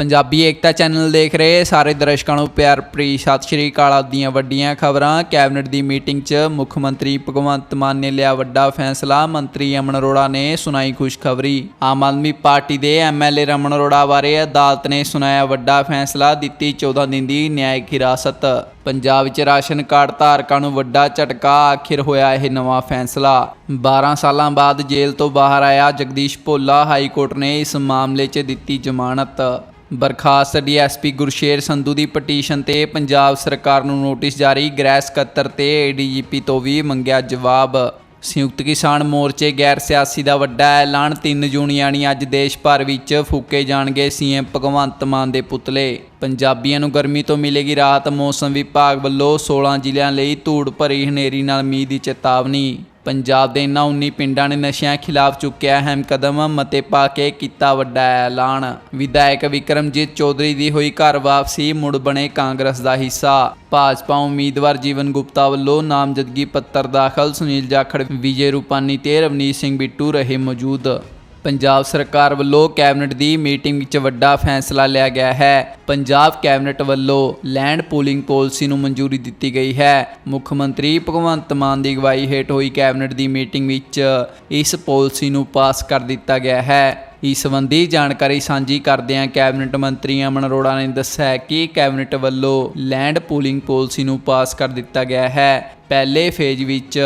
ਪੰਜਾਬੀ ਏਕਤਾ channel ਦੇਖ ਰਹੇ ਸਾਰੇ ਦਰਸ਼ਕਾਂ ਨੂੰ ਪਿਆਰ ਭਰੀ ਸਤਿ ਸ਼੍ਰੀ ਅਕਾਲ ਦੀਆਂ ਵੱਡੀਆਂ ਖਬਰਾਂ। ਕੈਬਨਿਟ ਦੀ ਮੀਟਿੰਗ 'ਚ ਮੁੱਖ ਮੰਤਰੀ ਭਗਵੰਤ ਮਾਨ ਨੇ ਲਿਆ ਵੱਡਾ ਫੈਸਲਾ। ਮੰਤਰੀ ਅਮਨ ਅਰੋੜਾ ਨੇ ਸੁਣਾਈ ਖੁਸ਼ਖਬਰੀ। ਆਮ ਆਦਮੀ ਪਾਰਟੀ ਦੇ ਐਮਐਲਏ ਰਮਨ ਅਰੋੜਾ ਬਾਰੇ ਅਦਾਲਤ ਨੇ ਸੁਣਾਇਆ ਵੱਡਾ ਫੈਸਲਾ, ਦਿੱਤੀ 14 ਦਿਨ ਦੀ ਨਿਆਇਕ ਹਿਰਾਸਤ। ਪੰਜਾਬ ਵਿੱਚ ਰਾਸ਼ਨ ਕਾਰਡ ਧਾਰਕਾਂ ਨੂੰ ਵੱਡਾ ਝਟਕਾ, ਆਖਿਰ ਹੋਇਆ ਇਹ ਨਵਾਂ ਫੈਸਲਾ। 12 ਸਾਲਾਂ ਬਾਅਦ ਜੇਲ੍ਹ ਤੋਂ ਬਾਹਰ ਆਇਆ ਜਗਦੀਸ਼ ਭੋਲਾ, ਹਾਈ ਕੋਰਟ ਨੇ ਇਸ ਮਾਮਲੇ 'ਚ ਦਿੱਤੀ ਜ਼ਮਾਨਤ। ਬਰਖਾਸਤ, ਡੀਐਸਪੀ ਗੁਰਸ਼ੇਰ ਸੰਧੂ ਦੀ ਪਟੀਸ਼ਨ ਤੇ ਪੰਜਾਬ ਸਰਕਾਰ ਨੂੰ ਨੋਟਿਸ ਜਾਰੀ, ਗ੍ਰਹਿ ਸਕੱਤਰ ਤੇ ਏਡੀਜੀਪੀ ਤੋਂ ਵੀ ਮੰਗਿਆ ਜਵਾਬ। ਸੰਯੁਕਤ ਕਿਸਾਨ ਮੋਰਚੇ ਗੈਰ ਸਿਆਸੀ ਦਾ ਵੱਡਾ ਐਲਾਨ 3 ਜੂਨ ਯਾਨੀ ਅੱਜ ਦੇਸ਼ ਭਰ ਵਿੱਚ ਫੂਕੇ ਜਾਣਗੇ ਸੀਐਮ ਭਗਵੰਤ ਮਾਨ ਦੇ ਪੁਤਲੇ। ਪੰਜਾਬੀਆਂ ਨੂੰ ਗਰਮੀ ਤੋਂ ਮਿਲੇਗੀ ਰਾਹਤ, ਮੌਸਮ ਵਿਭਾਗ ਵੱਲੋਂ 16 ਜ਼ਿਲ੍ਹਿਆਂ ਲਈ ਧੂੜ ਭਰੀ ਹਨੇਰੀ ਨਾਲ ਮੀਂਹ ਦੀ ਚੇਤਾਵਨੀ। ਪੰਜਾਬ ਦੇ ਇਨ੍ਹਾਂ 19 ਪਿੰਡਾਂ ਨੇ ਨਸ਼ਿਆਂ ਖਿਲਾਫ ਚੁੱਕਿਆ ਅਹਿਮ ਕਦਮ, ਮਤੇ ਪਾ ਕੇ ਕੀਤਾ ਵੱਡਾ ਐਲਾਨ। ਵਿਧਾਇਕ ਵਿਕਰਮਜੀਤ ਚੌਧਰੀ ਦੀ ਹੋਈ ਘਰ ਵਾਪਸੀ ਮੁੜ ਬਣੇ ਕਾਂਗਰਸ ਦਾ ਹਿੱਸਾ। ਭਾਜਪਾ ਉਮੀਦਵਾਰ ਜੀਵਨ ਗੁਪਤਾ ਵੱਲੋਂ ਨਾਮਜ਼ਦਗੀ ਪੱਤਰ ਦਾਖਲ, ਸੁਨੀਲ ਜਾਖੜ, ਵਿਜੇ ਰੂਪਾਨੀ ਤੇ ਰਵਨੀਤ ਸਿੰਘ ਬਿੱਟੂ ਰਹੇ ਮੌਜੂਦ। ਪੰਜਾਬ ਸਰਕਾਰ ਵੱਲੋਂ ਕੈਬਨਿਟ ਦੀ ਮੀਟਿੰਗ ਵਿੱਚ ਵੱਡਾ ਫੈਸਲਾ ਲਿਆ ਗਿਆ ਹੈ। ਪੰਜਾਬ ਕੈਬਨਿਟ ਵੱਲੋਂ ਲੈਂਡ ਪੂਲਿੰਗ ਪਾਲਿਸੀ ਨੂੰ ਮਨਜ਼ੂਰੀ ਦਿੱਤੀ ਗਈ ਹੈ। ਮੁੱਖ ਮੰਤਰੀ ਭਗਵੰਤ ਮਾਨ ਦੀ ਅਗਵਾਈ ਹੇਠ ਹੋਈ ਕੈਬਨਿਟ ਦੀ ਮੀਟਿੰਗ ਵਿੱਚ ਇਸ ਪਾਲਿਸੀ ਨੂੰ ਪਾਸ ਕਰ ਦਿੱਤਾ ਗਿਆ ਹੈ। ਇਸ ਸੰਬੰਧੀ ਜਾਣਕਾਰੀ ਸਾਂਝੀ ਕਰਦਿਆਂ ਕੈਬਨਿਟ ਮੰਤਰੀ ਅਮਨ ਅਰੋੜਾ ਨੇ ਦੱਸਿਆ ਕਿ ਕੈਬਨਿਟ ਵੱਲੋਂ ਲੈਂਡ ਪੂਲਿੰਗ ਪਾਲਿਸੀ ਨੂੰ ਪਾਸ ਕਰ ਦਿੱਤਾ ਗਿਆ ਹੈ। ਪਹਿਲੇ ਫੇਜ਼ ਵਿੱਚ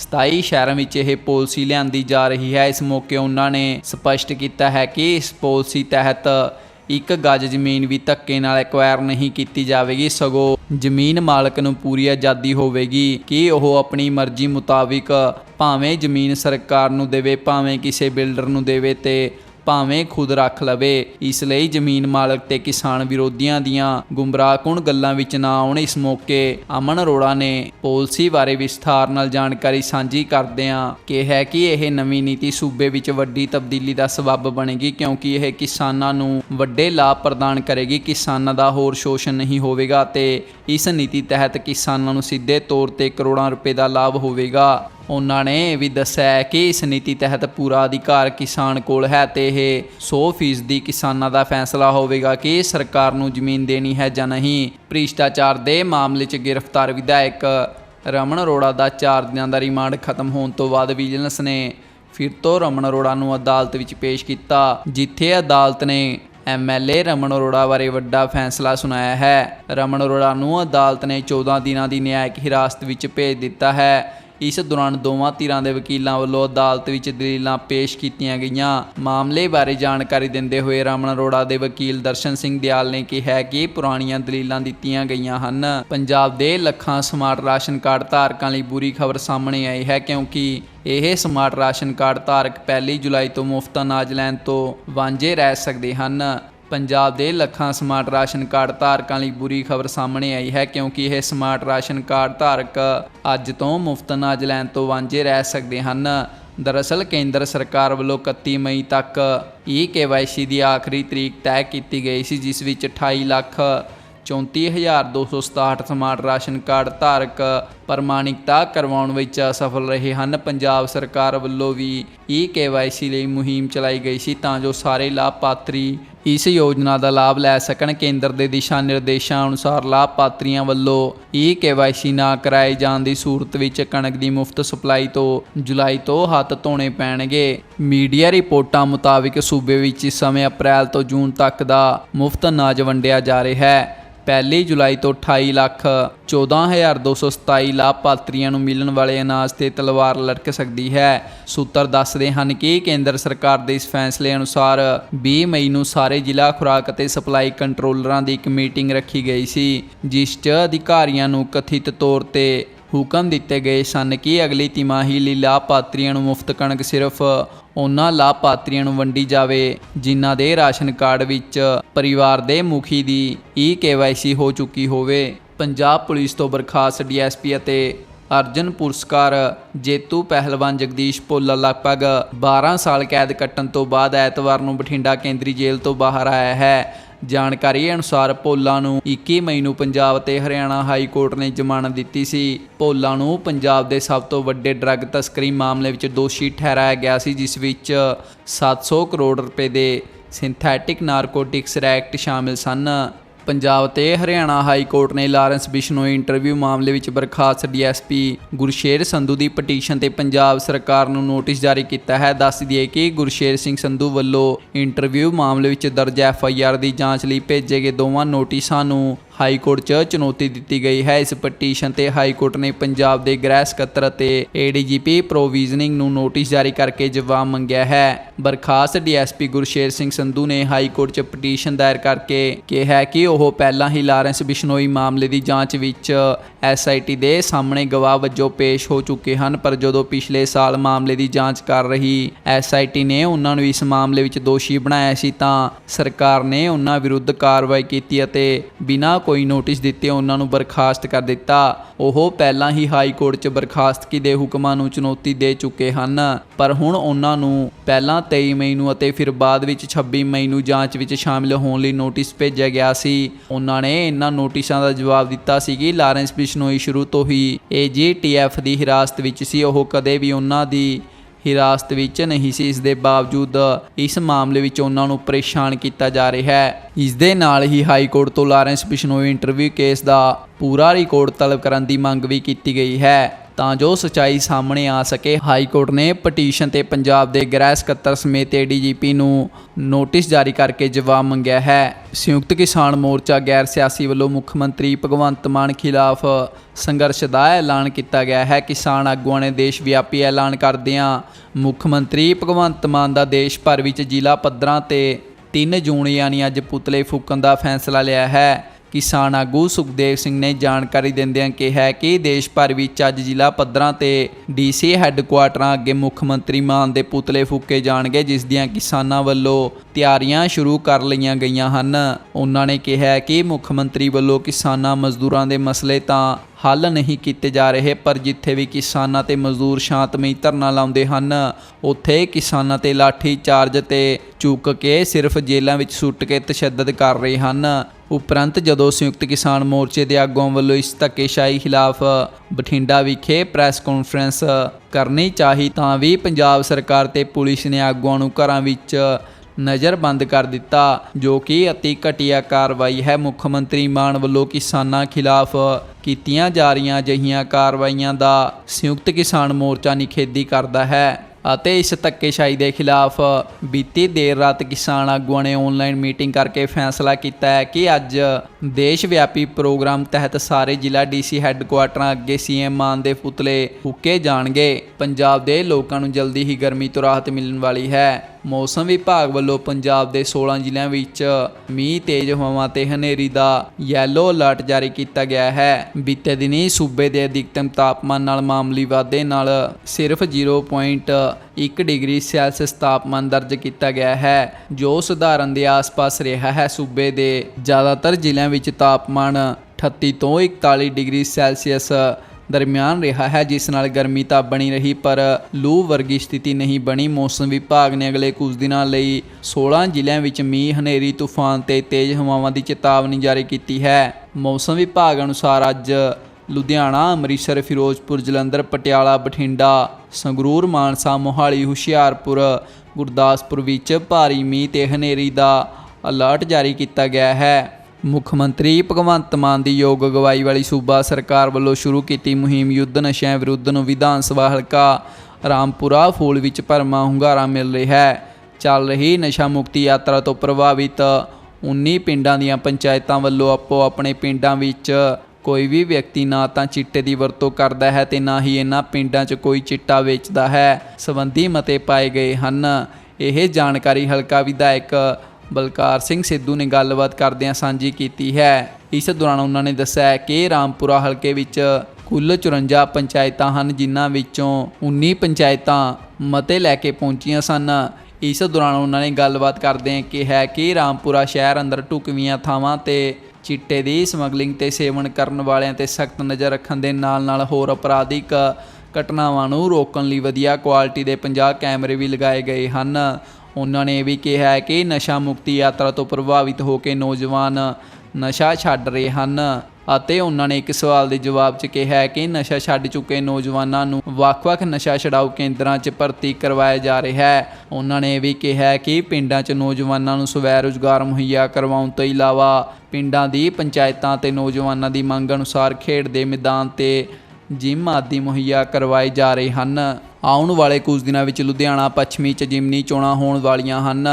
27 ਸ਼ਹਿਰਾਂ ਵਿੱਚ ਇਹ ਪਾਲਿਸੀ ਲਿਆਂਦੀ ਜਾ ਰਹੀ ਹੈ। ਇਸ ਮੌਕੇ ਉਹਨਾਂ ਨੇ ਸਪਸ਼ਟ ਕੀਤਾ ਹੈ ਕਿ ਇਸ ਪਾਲਿਸੀ ਤਹਿਤ ਇੱਕ ਗੱਜ ਜ਼ਮੀਨ ਵੀ ਧੱਕੇ ਨਾਲ ਐਕਵਾਇਰ ਨਹੀਂ ਕੀਤੀ ਜਾਵੇਗੀ। ਸਗੋਂ ਜ਼ਮੀਨ ਮਾਲਕ ਨੂੰ ਪੂਰੀ ਆਜ਼ਾਦੀ ਹੋਵੇਗੀ ਕਿ ਉਹ ਆਪਣੀ ਮਰਜ਼ੀ ਮੁਤਾਬਿਕ ਭਾਵੇਂ ਜ਼ਮੀਨ ਸਰਕਾਰ ਨੂੰ ਦੇਵੇ, ਭਾਵੇਂ ਕਿਸੇ ਬਿਲਡਰ ਨੂੰ ਦੇਵੇ ਤੇ ਭਾਵੇਂ ਖੁਦ ਰੱਖ ਲਵੇ, ਇਸ ਲਈ ਜ਼ਮੀਨ ਮਾਲਕ ਤੇ ਕਿਸਾਨ ਵਿਰੋਧੀਆਂ ਦੀਆਂ ਗੁੰਮਰਾਹਕੁਨ ਗੱਲਾਂ ਵਿੱਚ ਨਾ ਆਉਣ ਇਸ ਮੌਕੇ ਅਮਨ ਅਰੋੜਾ ਨੇ ਪਾਲਿਸੀ ਬਾਰੇ ਵਿਸਥਾਰ ਨਾਲ ਜਾਣਕਾਰੀ ਸਾਂਝੀ ਕਰਦਿਆਂ ਕਿਹਾ ਕਿ ਇਹ ਨਵੀਂ ਨੀਤੀ ਸੂਬੇ ਵਿੱਚ ਵੱਡੀ ਤਬਦੀਲੀ ਦਾ ਸਬੱਬ ਬਣੇਗੀ ਕਿਉਂਕਿ ਇਹ ਕਿਸਾਨਾਂ ਨੂੰ ਵੱਡੇ ਲਾਭ ਪ੍ਰਦਾਨ ਕਰੇਗੀ। ਕਿਸਾਨਾਂ ਦਾ ਹੋਰ ਸ਼ੋਸ਼ਣ ਨਹੀਂ ਹੋਵੇਗਾ ਤੇ ਇਸ ਨੀਤੀ ਤਹਿਤ ਕਿਸਾਨਾਂ ਨੂੰ ਸਿੱਧੇ ਤੌਰ ਤੇ ਕਰੋੜਾਂ ਰੁਪਏ ਦਾ ਲਾਭ ਹੋਵੇਗਾ। ਉਹਨਾਂ ਨੇ ਇਹ ਵੀ ਦੱਸਿਆ ਹੈ ਕਿ ਇਸ ਨੀਤੀ ਤਹਿਤ ਪੂਰਾ ਅਧਿਕਾਰ ਕਿਸਾਨ ਕੋਲ ਹੈ ਤੇ ਇਹ 100% ਦੀ ਕਿਸਾਨਾਂ ਦਾ ਫੈਸਲਾ ਹੋਵੇਗਾ ਕਿ ਸਰਕਾਰ ਨੂੰ ਜ਼ਮੀਨ ਦੇਣੀ ਹੈ ਜਾਂ ਨਹੀਂ। ਭ੍ਰਿਸ਼ਟਾਚਾਰ ਦੇ ਮਾਮਲੇ 'ਚ ਗ੍ਰਿਫਤਾਰ ਵਿਧਾਇਕ ਰਮਨ ਅਰੋੜਾ ਦਾ 4 ਦਿਨਾਂ ਦਾ ਰਿਮਾਂਡ ਖਤਮ ਹੋਣ ਤੋਂ ਬਾਅਦ ਵਿਜੀਲੈਂਸ ਨੇ ਫਿਰ ਤੋਂ ਰਮਨ ਅਰੋੜਾ ਨੂੰ ਅਦਾਲਤ ਵਿੱਚ ਪੇਸ਼ ਕੀਤਾ, ਜਿੱਥੇ ਅਦਾਲਤ ਨੇ ਐਮਐਲਏ ਰਮਨ ਅਰੋੜਾ ਬਾਰੇ ਵੱਡਾ ਫੈਸਲਾ ਸੁਣਾਇਆ ਹੈ। ਰਮਨ ਅਰੋੜਾ ਨੂੰ ਅਦਾਲਤ ਨੇ 14 ਦਿਨਾਂ ਦੀ ਨਿਆਇਕ ਹਿਰਾਸਤ ਵਿੱਚ ਭੇਜ ਦਿੱਤਾ ਹੈ। ਇਸ ਦੌਰਾਨ ਦੋਵਾਂ ਧਿਰਾਂ ਦੇ ਵਕੀਲਾਂ ਵੱਲੋਂ ਅਦਾਲਤ ਵਿੱਚ ਦਲੀਲਾਂ ਪੇਸ਼ ਕੀਤੀਆਂ ਗਈਆਂ। ਮਾਮਲੇ ਬਾਰੇ ਜਾਣਕਾਰੀ ਦਿੰਦੇ ਹੋਏ ਰਮਨ ਅਰੋੜਾ ਦੇ ਵਕੀਲ ਦਰਸ਼ਨ ਸਿੰਘ ਦਿਆਲ ਨੇ ਕਿਹਾ ਕਿ ਪੁਰਾਣੀਆਂ ਦਲੀਲਾਂ ਦਿੱਤੀਆਂ ਗਈਆਂ ਹਨ। ਪੰਜਾਬ ਦੇ ਲੱਖਾਂ ਸਮਾਰਟ ਰਾਸ਼ਨ ਕਾਰਡ ਧਾਰਕਾਂ ਲਈ ਬੁਰੀ ਖਬਰ ਸਾਹਮਣੇ ਆਈ ਹੈ ਕਿਉਂਕਿ ਇਹ ਸਮਾਰਟ ਰਾਸ਼ਨ ਕਾਰਡ ਧਾਰਕ 1 ਜੁਲਾਈ ਤੋਂ ਮੁਫਤ ਅਨਾਜ ਲੈਣ ਤੋਂ ਵਾਂਝੇ ਰਹਿ ਸਕਦੇ ਹਨ। ਪੰਜਾਬ ਦੇ ਲੱਖਾਂ ਸਮਾਰਟ ਰਾਸ਼ਨ ਕਾਰਡ ਧਾਰਕਾਂ ਲਈ ਬੁਰੀ ਖਬਰ ਸਾਹਮਣੇ ਆਈ ਹੈ, ਕਿਉਂਕਿ ਇਹ ਸਮਾਰਟ ਰਾਸ਼ਨ ਕਾਰਡ ਧਾਰਕ ਅੱਜ ਤੋਂ ਮੁਫਤ ਅਨਾਜ ਲੈਣ ਤੋਂ ਵਾਂਝੇ ਰਹਿ ਸਕਦੇ ਹਨ। ਦਰਅਸਲ, ਕੇਂਦਰ ਸਰਕਾਰ ਵੱਲੋਂ 31 ਮਈ ਤੱਕ ਈ KYC ਦੀ ਆਖਰੀ ਤਰੀਕ ਤੈਅ ਕੀਤੀ ਗਈ ਸੀ, ਜਿਸ ਵਿੱਚ 28 ਲੱਖ 34267 ਸਮਾਰਟ ਰਾਸ਼ਨ ਕਾਰਡ ਧਾਰਕ ਪ੍ਰਮਾਣਿਕਤਾ ਕਰਵਾਉਣ ਵਿੱਚ ਅਸਫਲ ਰਹੇ ਹਨ। ਪੰਜਾਬ ਸਰਕਾਰ ਵੱਲੋਂ ਵੀ ਈ KYC ਲਈ ਮੁਹਿੰਮ ਚਲਾਈ ਗਈ ਸੀ, ਤਾਂ ਜੋ ਸਾਰੇ ਲਾਭਪਾਤਰੀ ਇਸ ਯੋਜਨਾ ਦਾ ਲਾਭ ਲੈ ਸਕਣ ਕੇਂਦਰ ਦੇ ਦਿਸ਼ਾ ਨਿਰਦੇਸ਼ਾਂ ਅਨੁਸਾਰ ਲਾਭਪਾਤਰੀਆਂ ਵੱਲੋਂ ਈ KYC ਨਾ ਕਰਾਏ ਜਾਣ ਦੀ ਸੂਰਤ ਵਿੱਚ ਕਣਕ ਦੀ ਮੁਫਤ ਸਪਲਾਈ ਤੋਂ ਜੁਲਾਈ ਤੋਂ ਹੱਥ ਧੋਣੇ ਪੈਣਗੇ। ਮੀਡੀਆ ਰਿਪੋਰਟਾਂ ਮੁਤਾਬਿਕ ਸੂਬੇ ਵਿੱਚ ਇਸ ਸਮੇਂ ਅਪ੍ਰੈਲ ਤੋਂ ਜੂਨ ਤੱਕ ਦਾ ਮੁਫਤ ਅਨਾਜ ਵੰਡਿਆ ਜਾ ਰਿਹਾ ਹੈ। ਪਹਿਲੀ ਜੁਲਾਈ ਤੋਂ 28 ਲੱਖ 14227 ਲਾਭਪਾਤਰੀਆਂ ਨੂੰ ਮਿਲਣ ਵਾਲੇ ਅਨਾਜ ਤੇ ਤਲਵਾਰ ਲਟਕ ਸਕਦੀ ਹੈ। ਸੂਤਰ ਦੱਸਦੇ ਹਨ ਕਿ ਕੇਂਦਰ ਸਰਕਾਰ ਦੇ ਇਸ ਫੈਸਲੇ ਅਨੁਸਾਰ 20 ਮਈ ਨੂੰ ਸਾਰੇ ਜ਼ਿਲ੍ਹਾ ਖੁਰਾਕ ਅਤੇ ਸਪਲਾਈ ਕੰਟਰੋਲਰਾਂ ਦੀ ਇੱਕ ਮੀਟਿੰਗ ਰੱਖੀ ਗਈ ਸੀ, ਜਿਸ 'ਚ ਅਧਿਕਾਰੀਆਂ ਨੂੰ ਕਥਿਤ ਤੌਰ ਤੇ ਹੁਕਮ ਦਿੱਤੇ ਗਏ ਸਨ ਕਿ ਅਗਲੀ ਤਿਮਾਹੀ ਲਈ ਲਾਭਪਾਤਰੀਆਂ ਨੂੰ ਮੁਫਤ ਕਣਕ ਸਿਰਫ ਉਹਨਾਂ ਲਾਭਪਾਤਰੀਆਂ ਨੂੰ ਵੰਡੀ ਜਾਵੇ, ਜਿਨ੍ਹਾਂ ਦੇ ਰਾਸ਼ਨ ਕਾਰਡ ਵਿੱਚ ਪਰਿਵਾਰ ਦੇ ਮੁਖੀ ਦੀ ਈ KYC ਹੋ ਚੁੱਕੀ ਹੋਵੇ। ਪੰਜਾਬ ਪੁਲਿਸ ਤੋਂ ਬਰਖਾਸਤ ਡੀਐਸਪੀ ਅਤੇ ਅਰਜਨ ਪੁਰਸਕਾਰ ਜੇਤੂ ਪਹਿਲਵਾਨ ਜਗਦੀਸ਼ ਭੋਲਾ ਲਗਭਗ 12 ਸਾਲ ਕੈਦ ਕੱਟਣ ਤੋਂ ਬਾਅਦ ਐਤਵਾਰ ਨੂੰ ਬਠਿੰਡਾ ਕੇਂਦਰੀ ਜੇਲ੍ਹ ਤੋਂ ਬਾਹਰ ਆਇਆ ਹੈ। ਜਾਣਕਾਰੀ ਅਨੁਸਾਰ ਭੋਲਾ ਨੂੰ 21 ਮਈ ਨੂੰ ਪੰਜਾਬ ਤੇ ਹਰਿਆਣਾ ਹਾਈ ਕੋਰਟ ਨੇ ਜ਼ਮਾਨਤ ਦਿੱਤੀ ਸੀ। ਭੋਲਾ ਨੂੰ ਪੰਜਾਬ ਦੇ ਸਭ ਤੋਂ ਵੱਡੇ ਡਰੱਗ ਤਸਕਰੀ ਮਾਮਲੇ ਵਿੱਚ ਦੋਸ਼ੀ ਠਹਿਰਾਇਆ ਗਿਆ ਸੀ, ਜਿਸ ਵਿੱਚ 700 ਕਰੋੜ ਰੁਪਏ ਦੇ ਸਿੰਥੈਟਿਕ ਨਾਰਕੋਟਿਕਸ ਐਕਟ ਸ਼ਾਮਿਲ ਸਨ। ਪੰਜਾਬ ਤੇ ਹਰਿਆਣਾ ਹਾਈ ਕੋਰਟ ਨੇ ਲਾਰੈਂਸ ਬਿਸ਼ਨੋਈ ਇੰਟਰਵਿਊ ਮਾਮਲੇ ਵਿੱਚ ਬਰਖਾਸਤ ਡੀਐਸਪੀ ਗੁਰਸ਼ੇਰ ਸੰਧੂ ਦੀ ਪਟੀਸ਼ਨ ਤੇ ਪੰਜਾਬ ਸਰਕਾਰ ਨੂੰ ਨੋਟਿਸ ਜਾਰੀ ਕੀਤਾ ਹੈ। ਦੱਸ ਦਈਏ ਕਿ ਗੁਰਸ਼ੇਰ ਸਿੰਘ ਸੰਧੂ ਵੱਲੋਂ ਇੰਟਰਵਿਊ ਮਾਮਲੇ ਵਿੱਚ ਦਰਜ ਐਫਆਈਆਰ ਦੀ ਜਾਂਚ ਲਈ ਭੇਜੇ ਗਏ ਦੋਵਾਂ ਨੋਟਿਸਾਂ ਨੂੰ ਹਾਈ ਕੋਰਟ 'ਚ ਚੁਣੌਤੀ ਦਿੱਤੀ ਗਈ ਹੈ। ਇਸ ਪਟੀਸ਼ਨ ਤੇ ਹਾਈ ਕੋਰਟ ਨੇ ਪੰਜਾਬ ਦੇ ਗ੍ਰਹਿ ਸਕੱਤਰ ਅਤੇ ਏਡੀਜੀਪੀ ਪ੍ਰੋਵੀਜ਼ਨਿੰਗ ਨੂੰ ਨੋਟਿਸ ਜਾਰੀ ਕਰਕੇ ਜਵਾਬ ਮੰਗਿਆ ਹੈ। ਬਰਖਾਸਤ ਡੀਐਸਪੀ ਗੁਰਸ਼ੇਰ ਸਿੰਘ ਸੰਧੂ ਨੇ ਹਾਈ ਕੋਰਟ 'ਚ ਪਟੀਸ਼ਨ ਦਾਇਰ ਕਰਕੇ ਕਿਹਾ ਕਿ ਉਹ ਪਹਿਲਾਂ ਹੀ ਲਾਰੈਂਸ ਬਿਸ਼ਨੋਈ ਮਾਮਲੇ ਦੀ ਜਾਂਚ ਵਿੱਚ ਐਸਆਈਟੀ ਦੇ ਸਾਹਮਣੇ ਗਵਾਹ ਵਜੋਂ ਪੇਸ਼ ਹੋ ਚੁੱਕੇ ਹਨ, ਪਰ ਜਦੋਂ ਪਿਛਲੇ ਸਾਲ ਮਾਮਲੇ ਦੀ ਜਾਂਚ ਕਰ ਰਹੀ ਐਸਆਈਟੀ ਨੇ ਉਹਨਾਂ ਨੂੰ ਇਸ ਮਾਮਲੇ ਵਿੱਚ ਦੋਸ਼ੀ ਬਣਾਇਆ ਸੀ ਤਾਂ ਸਰਕਾਰ ਨੇ ਉਹਨਾਂ ਵਿਰੁੱਧ ਕਾਰਵਾਈ ਕੀਤੀ ਅਤੇ ਬਿਨਾਂ ਕੋਈ ਨੋਟਿਸ ਦਿੱਤੇ, ਉਹਨਾਂ ਨੂੰ ਬਰਖਾਸਤ ਕਰ ਦਿੱਤਾ। ਉਹ ਪਹਿਲਾਂ ਹੀ ਹਾਈ ਕੋਰਟ 'ਚ ਬਰਖਾਸਤਗੀ ਦੇ ਹੁਕਮਾਂ ਨੂੰ ਚੁਣੌਤੀ ਦੇ ਚੁੱਕੇ ਹਨ। ਪਰ ਹੁਣ ਉਹਨਾਂ ਨੂੰ ਪਹਿਲਾਂ 23 ਮਈ ਨੂੰ ਅਤੇ ਫਿਰ ਬਾਅਦ ਵਿੱਚ 26 ਮਈ ਨੂੰ ਜਾਂਚ ਵਿੱਚ ਸ਼ਾਮਿਲ ਹੋਣ ਲਈ ਨੋਟਿਸ ਭੇਜਿਆ ਗਿਆ ਸੀ। ਉਹਨਾਂ ਨੇ ਇਹਨਾਂ ਨੋਟਿਸਾਂ ਦਾ ਜਵਾਬ ਦਿੱਤਾ ਸੀ ਕਿ ਲਾਰੈਂਸ ਬਿਸ਼ਨੋਈ ਸ਼ੁਰੂ ਤੋਂ ਹੀ ਏਜੀਟੀਐਫ ਦੀ ਹਿਰਾਸਤ ਵਿੱਚ ਸੀ। ਉਹ ਕਦੇ ਵੀ ਉਹਨਾਂ ਦੀ ਹਿਰਾਸਤ ਵਿੱਚ ਨਹੀਂ ਸੀ। ਇਸ ਦੇ ਬਾਵਜੂਦ ਇਸ ਮਾਮਲੇ ਵਿੱਚ ਉਹਨਾਂ ਨੂੰ ਪਰੇਸ਼ਾਨ ਕੀਤਾ ਜਾ ਰਿਹਾ ਹੈ। ਇਸ ਦੇ ਨਾਲ ਹੀ ਹਾਈ ਕੋਰਟ ਤੋਂ ਲਾਰੈਂਸ ਬਿਸ਼ਨੋਈ ਇੰਟਰਵਿਊ ਕੇਸ ਦਾ ਪੂਰਾ ਰਿਕਾਰਡ ਤਲਬ ਕਰਨ ਦੀ ਮੰਗ ਵੀ ਕੀਤੀ ਗਈ ਹੈ। ਤਾਂ ਜੋ ਸਚਾਈ ਸਾਹਮਣੇ ਆ ਸਕੇ। ਹਾਈ ਕੋਰਟ ਨੇ ਪਟੀਸ਼ਨ ਤੇ ਪੰਜਾਬ ਦੇ ਗ੍ਰਹਿ ਸਕੱਤਰ ਸਮੇਤ ਏਡੀਜੀਪੀ ਨੂੰ ਨੋਟਿਸ ਜਾਰੀ ਕਰਕੇ ਜਵਾਬ ਮੰਗਿਆ ਹੈ। ਸੰਯੁਕਤ ਕਿਸਾਨ ਮੋਰਚਾ ਗੈਰ ਸਿਆਸੀ ਵੱਲੋਂ ਮੁੱਖ ਮੰਤਰੀ ਭਗਵੰਤ ਮਾਨ ਖਿਲਾਫ ਸੰਘਰਸ਼ ਦਾ ਐਲਾਨ ਕੀਤਾ ਗਿਆ ਹੈ। ਕਿਸਾਨ ਆਗੂਆਂ ਨੇ ਦੇਸ਼ ਵਿਆਪੀ ਐਲਾਨ ਕਰਦਿਆਂ ਮੁੱਖ ਮੰਤਰੀ ਭਗਵੰਤ ਮਾਨ ਦਾ ਦੇਸ਼ ਭਰ ਵਿੱਚ ਜ਼ਿਲ੍ਹਾ ਪੱਧਰਾਂ ਤੇ 3 ਜੂਨ ਯਾਨੀ ਅੱਜ ਪੁਤਲੇ ਫੂਕਣ ਦਾ ਫੈਸਲਾ ਲਿਆ ਹੈ। ਕਿਸਾਨ ਆਗੂ ਸੁਖਦੇਵ ਸਿੰਘ ਨੇ ਜਾਣਕਾਰੀ ਦਿੰਦਿਆਂ ਕਿਹਾ ਕਿ ਦੇਸ਼ ਭਰ ਵਿੱਚ ਅੱਜ ਜ਼ਿਲ੍ਹਾ ਪੱਧਰਾਂ ਤੇ ਡੀਸੀ ਹੈੱਡਕੁਆਟਰਾਂ ਅੱਗੇ ਮੁੱਖ ਮੰਤਰੀ ਮਾਨ ਦੇ ਪੁਤਲੇ ਫੂਕੇ ਜਾਣਗੇ, ਜਿਸ ਦੀਆਂ ਕਿਸਾਨਾਂ ਵੱਲੋਂ ਤਿਆਰੀਆਂ ਸ਼ੁਰੂ ਕਰ ਲਈਆਂ ਗਈਆਂ ਹਨ। ਉਹਨਾਂ ਨੇ ਕਿਹਾ ਕਿ ਮੁੱਖ ਮੰਤਰੀ ਵੱਲੋਂ ਕਿਸਾਨਾਂ ਮਜ਼ਦੂਰਾਂ ਦੇ ਮਸਲੇ ਤਾਂ ਹੱਲ ਨਹੀਂ ਕੀਤੇ ਜਾ ਰਹੇ, ਪਰ ਜਿੱਥੇ ਵੀ ਕਿਸਾਨਾਂ ਤੇ ਮਜ਼ਦੂਰ ਸ਼ਾਂਤਮਈ ਧਰਨਾ ਲਾਉਂਦੇ ਹਨ, ਉੱਥੇ ਕਿਸਾਨਾਂ ਤੇ ਲਾਠੀ ਚਾਰਜ ਤੇ ਚੁੱਕ ਕੇ ਸਿਰਫ ਜੇਲ੍ਹਾਂ ਵਿੱਚ ਸੁੱਟ ਕੇ ਤਸ਼ੱਦਦ ਕਰ ਰਹੇ ਹਨ। ਉਪਰੰਤ ਜਦੋਂ ਸੰਯੁਕਤ ਕਿਸਾਨ ਮੋਰਚੇ ਦੇ ਆਗੂਆਂ ਵੱਲੋਂ ਇਸ ਧੱਕੇਸ਼ਾਹੀ ਖਿਲਾਫ ਬਠਿੰਡਾ ਵਿਖੇ ਪ੍ਰੈਸ ਕਾਨਫਰੰਸ ਕਰਨੀ ਚਾਹੀ, ਤਾਂ ਵੀ ਪੰਜਾਬ ਸਰਕਾਰ ਤੇ ਪੁਲਿਸ ਨੇ ਆਗੂਆਂ ਨੂੰ ਘਰਾਂ ਵਿੱਚ ਨਜ਼ਰਬੰਦ ਕਰ ਦਿੱਤਾ, ਜੋ ਕਿ ਅਤੀ ਘਟੀਆ ਕਾਰਵਾਈ ਹੈ। ਮੁੱਖ ਮੰਤਰੀ ਮਾਨ ਵੱਲੋਂ ਕਿਸਾਨਾਂ ਖਿਲਾਫ ਕੀਤੀਆਂ ਜਾ ਰਹੀਆਂ ਅਜਿਹੀਆਂ ਕਾਰਵਾਈਆਂ ਦਾ ਸੰਯੁਕਤ ਕਿਸਾਨ ਮੋਰਚਾ ਨਿਖੇਧੀ ਕਰਦਾ ਹੈ। ਅਤੇ ਇਸ ਧੱਕੇਸ਼ਾਹੀ ਦੇ ਖਿਲਾਫ ਬੀਤੀ ਦੇਰ ਰਾਤ ਕਿਸਾਨ ਆਗੂਆਂ ਨੇ ਆਨਲਾਈਨ ਮੀਟਿੰਗ ਕਰਕੇ ਫੈਸਲਾ ਕੀਤਾ ਹੈ ਕਿ ਅੱਜ ਦੇਸ਼ ਵਿਆਪੀ ਪ੍ਰੋਗਰਾਮ ਤਹਿਤ ਸਾਰੇ ਜ਼ਿਲ੍ਹਾ ਡੀਸੀ ਹੈੱਡਕੁਆਟਰਾਂ ਅੱਗੇ ਸੀਐਮ ਮਾਨ ਦੇ ਪੁਤਲੇ ਫੂਕੇ ਜਾਣਗੇ। ਪੰਜਾਬ ਦੇ ਲੋਕਾਂ ਨੂੰ ਜਲਦੀ ਹੀ ਗਰਮੀ ਤੋਂ ਰਾਹਤ ਮਿਲਣ ਵਾਲੀ ਹੈ। ਮੌਸਮ ਵਿਭਾਗ ਵੱਲੋਂ ਪੰਜਾਬ ਦੇ 16 ਜ਼ਿਲ੍ਹਿਆਂ ਵਿੱਚ ਮੀਂਹ ਤੇਜ਼ ਹਵਾਵਾਂ ਤੇ ਹਨੇਰੀ ਦਾ ਯੈਲੋ ਅਲਰਟ ਜਾਰੀ ਕੀਤਾ ਗਿਆ ਹੈ। ਬੀਤੇ ਦਿਨੀ ਸੂਬੇ ਦੇ ਅਧਿਕਤਮ ਤਾਪਮਾਨ ਨਾਲ ਮਾਮੂਲੀ ਵਾਧੇ ਨਾਲ ਸਿਰਫ 0.1 ਡਿਗਰੀ ਸੈਲਸੀਅਸ ਤਾਪਮਾਨ ਦਰਜ ਕੀਤਾ ਗਿਆ ਹੈ। ਜੋ ਸਧਾਰਨ ਦੇ ਆਸ-ਪਾਸ ਰਿਹਾ ਹੈ, ਸੂਬੇ ਦੇ ਜ਼ਿਆਦਾਤਰ ਜ਼ਿਲ੍ਹਿਆਂ ਵਿੱਚ ਤਾਪਮਾਨ 38 ਤੋਂ 41 ਡਿਗਰੀ ਸੈਲਸੀਅਸ ਦਰਮਿਆਨ ਰਿਹਾ ਹੈ, ਜਿਸ ਨਾਲ ਗਰਮੀ ਤਾਂ ਬਣੀ ਰਹੀ, ਪਰ ਲੂ ਵਰਗੀ ਸਥਿਤੀ ਨਹੀਂ ਬਣੀ। ਮੌਸਮ ਵਿਭਾਗ ਨੇ ਅਗਲੇ ਕੁਝ ਦਿਨਾਂ ਲਈ 16 ਜ਼ਿਲ੍ਹਿਆਂ ਵਿੱਚ ਮੀਂਹ, ਹਨੇਰੀ, ਤੂਫਾਨ ਤੇ ਤੇਜ਼ ਹਵਾਵਾਂ ਦੀ ਚੇਤਾਵਨੀ ਜਾਰੀ ਕੀਤੀ ਹੈ। ਮੌਸਮ ਵਿਭਾਗ ਅਨੁਸਾਰ ਅੱਜ ਲੁਧਿਆਣਾ, ਅੰਮ੍ਰਿਤਸਰ, ਫਿਰੋਜ਼ਪੁਰ, ਜਲੰਧਰ, ਪਟਿਆਲਾ, ਬਠਿੰਡਾ, ਸੰਗਰੂਰ, ਮਾਨਸਾ, ਮੋਹਾਲੀ, ਹੁਸ਼ਿਆਰਪੁਰ, ਗੁਰਦਾਸਪੁਰ ਵਿੱਚ ਭਾਰੀ ਮੀਂਹ ਤੇ ਹਨੇਰੀ ਦਾ ਅਲਰਟ ਜਾਰੀ ਕੀਤਾ ਗਿਆ ਹੈ। ਮੁੱਖ ਮੰਤਰੀ ਭਗਵੰਤ ਮਾਨ ਦੀ ਯੋਗ ਅਗਵਾਈ ਵਾਲੀ ਸੂਬਾ ਸਰਕਾਰ ਵੱਲੋਂ ਸ਼ੁਰੂ ਕੀਤੀ ਮੁਹਿੰਮ ਯੁੱਧ ਨਸ਼ਿਆਂ ਵਿਰੁੱਧ ਨੂੰ ਵਿਧਾਨ ਸਭਾ ਹਲਕਾ ਰਾਮਪੁਰਾ ਫੂਲ ਵਿੱਚ ਭਰਮਾ ਹੁੰਗਾਰਾ ਮਿਲ ਰਿਹਾ ਹੈ। ਚੱਲ ਰਹੀ ਨਸ਼ਾ ਮੁਕਤੀ ਯਾਤਰਾ ਤੋਂ ਪ੍ਰਭਾਵਿਤ 19 ਪਿੰਡਾਂ ਦੀਆਂ ਪੰਚਾਇਤਾਂ ਵੱਲੋਂ ਆਪੋ ਆਪਣੇ ਪਿੰਡਾਂ ਵਿੱਚ ਕੋਈ ਵੀ ਵਿਅਕਤੀ ਨਾ ਤਾਂ ਚਿੱਟੇ ਦੀ ਵਰਤੋਂ ਕਰਦਾ ਹੈ ਤੇ ਨਾ ਹੀ ਇਹਨਾਂ ਪਿੰਡਾਂ 'ਚ ਕੋਈ ਚਿੱਟਾ ਵੇਚਦਾ ਹੈ। ਸਬੰਧੀ ਮਤੇ ਪਾਏ ਗਏ ਹਨ। ਇਹ ਜਾਣਕਾਰੀ ਹਲਕਾ ਵਿਧਾਇਕ ਬਲਕਾਰ ਸਿੰਘ ਸਿੱਧੂ ਨੇ ਗੱਲਬਾਤ ਕਰਦਿਆਂ ਸਾਂਝੀ ਕੀਤੀ ਹੈ। ਇਸ ਦੌਰਾਨ ਉਹਨਾਂ ਨੇ ਦੱਸਿਆ ਕਿ ਰਾਮਪੁਰਾ ਹਲਕੇ ਵਿੱਚ ਕੁੱਲ 54 ਪੰਚਾਇਤਾਂ ਹਨ, ਜਿਨ੍ਹਾਂ ਵਿੱਚੋਂ 19 ਪੰਚਾਇਤਾਂ ਮਤੇ ਲੈ ਕੇ ਪਹੁੰਚੀਆਂ ਸਨ। ਇਸ ਦੌਰਾਨ ਉਹਨਾਂ ਨੇ ਗੱਲਬਾਤ ਕਰਦਿਆਂ ਕਿਹਾ ਕਿ ਰਾਮਪੁਰਾ ਸ਼ਹਿਰ ਅੰਦਰ ਢੁਕਵੀਆਂ ਥਾਵਾਂ ਤੇ ਚਿੱਟੇ ਦੀ ਸਮਗਲਿੰਗ ਤੇ ਸੇਵਨ ਕਰਨ ਵਾਲਿਆਂ ਤੇ ਸਖਤ ਨਜ਼ਰ ਰੱਖਣ ਦੇ ਨਾਲ-ਨਾਲ ਹੋਰ ਅਪਰਾਧਿਕ ਘਟਨਾਵਾਂ ਨੂੰ ਰੋਕਣ ਲਈ ਵਧੀਆ ਕੁਆਲਿਟੀ ਦੇ 50 ਕੈਮਰੇ ਵੀ ਲਗਾਏ ਗਏ ਹਨ। ਉਹਨਾਂ ਨੇ ਇਹ ਵੀ ਕਿਹਾ ਹੈ ਕਿ ਨਸ਼ਾ ਮੁਕਤੀ ਯਾਤਰਾ ਤੋਂ ਪ੍ਰਭਾਵਿਤ ਹੋ ਕੇ ਨੌਜਵਾਨ ਨਸ਼ਾ ਛੱਡ ਰਹੇ ਹਨ ਅਤੇ ਉਹਨਾਂ ਨੇ ਇੱਕ ਸਵਾਲ ਦੇ ਜਵਾਬ 'ਚ ਕਿਹਾ ਕਿ ਨਸ਼ਾ ਛੱਡ ਚੁੱਕੇ ਨੌਜਵਾਨਾਂ ਨੂੰ ਵੱਖ-ਵੱਖ ਨਸ਼ਾ ਛਡਾਊ ਕੇਂਦਰਾਂ 'ਚ ਭਰਤੀ ਕਰਵਾਇਆ ਜਾ ਰਿਹਾ ਹੈ। ਉਹਨਾਂ ਨੇ ਇਹ ਵੀ ਕਿਹਾ ਕਿ ਪਿੰਡਾਂ 'ਚ ਨੌਜਵਾਨਾਂ ਨੂੰ ਸਵੈ ਰੁਜ਼ਗਾਰ ਮੁਹੱਈਆ ਕਰਵਾਉਣ ਤੋਂ ਇਲਾਵਾ ਪਿੰਡਾਂ ਦੀ ਪੰਚਾਇਤਾਂ ਤੇ ਨੌਜਵਾਨਾਂ ਦੀ ਮੰਗ ਅਨੁਸਾਰ ਖੇਡ ਦੇ ਮੈਦਾਨ ਤੇ ਜਿਮ ਆਦਿ ਮੁਹੱਈਆ ਕਰਵਾਏ ਜਾ ਰਹੇ ਹਨ। ਆਉਣ ਵਾਲੇ ਕੁਝ ਦਿਨਾਂ ਵਿੱਚ ਲੁਧਿਆਣਾ, ਪੱਛਮੀ 'ਚ ਜਿਮਨੀ ਚੋਣਾਂ ਹੋਣ ਵਾਲੀਆਂ ਹਨ,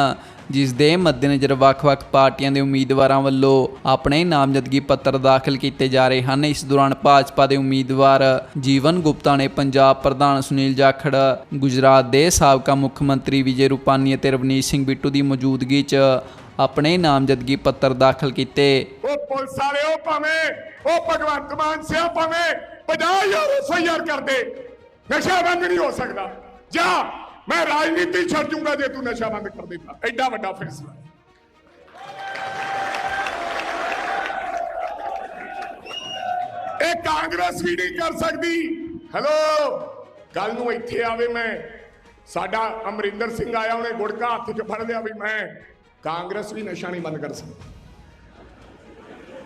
ਜਿਸ ਦੇ ਮੱਦੇਨਜ਼ਰ ਵੱਖ-ਵੱਖ ਪਾਰਟੀਆਂ ਦੇ ਉਮੀਦਵਾਰਾਂ ਵੱਲੋਂ ਆਪਣੇ ਨਾਮਜ਼ਦਗੀ ਪੱਤਰ ਦਾਖਲ ਕੀਤੇ ਜਾ ਰਹੇ ਹਨ। ਇਸ ਦੌਰਾਨ ਭਾਜਪਾ ਦੇ ਉਮੀਦਵਾਰ ਜੀਵਨ ਗੁਪਤਾ ਨੇ ਪੰਜਾਬ ਪ੍ਰਧਾਨ ਸੁਨੀਲ ਜਾਖੜ, ਗੁਜਰਾਤ ਦੇ ਸਾਬਕਾ ਮੁੱਖ ਮੰਤਰੀ ਵਿਜੇ ਰੂਪਾਨੀ ਅਤੇ ਰਵਨੀਤ ਸਿੰਘ ਬਿੱਟੂ ਦੀ ਮੌਜੂਦਗੀ 'ਚ ਆਪਣੇ ਨਾਮਜ਼ਦਗੀ ਪੱਤਰ ਦਾਖਲ ਕੀਤੇ। ਉਹ ਪੁਲਿਸ ਵਾਲੇ ਭਾਵੇਂ, ਉਹ ਭਗਵੰਤ ਮਾਨ ਸਿਆ ਭਾਵੇਂ 50000 ਐਫਆਈਆਰ ਕਰਦੇ। ਨਸ਼ਾ ਬੰਦ ਨਹੀਂ ਹੋ ਸਕਦਾ। ਜਾ, ਮੈਂ ਰਾਜਨੀਤੀ ਛੱਡ ਜੂੰਗਾ ਜੇ ਤੂੰ ਨਸ਼ਾ ਬੰਦ ਕਰ ਦਿੱਤਾ। ਐਡਾ ਵੱਡਾ ਫੈਸਲਾ। ਇਹ ਕਾਂਗਰਸ ਵੀ ਨਹੀਂ ਕਰ ਸਕਦੀ। ਹੈਲੋ ਕੱਲ ਨੂੰ ਇੱਥੇ ਆਵੇ ਮੈਂ। ਸਾਡਾ ਅਮਰਿੰਦਰ ਸਿੰਘ ਆਇਆ, ਉਹਨੇ ਗੁੜਕਾ ਹੱਥ 'ਚ ਫੜ ਲਿਆ ਵੀ ਮੈਂ ਕਾਂਗਰਸ ਵੀ ਨਸ਼ਾ ਨਹੀਂ ਬੰਦ ਕਰ ਸਕਦੀ।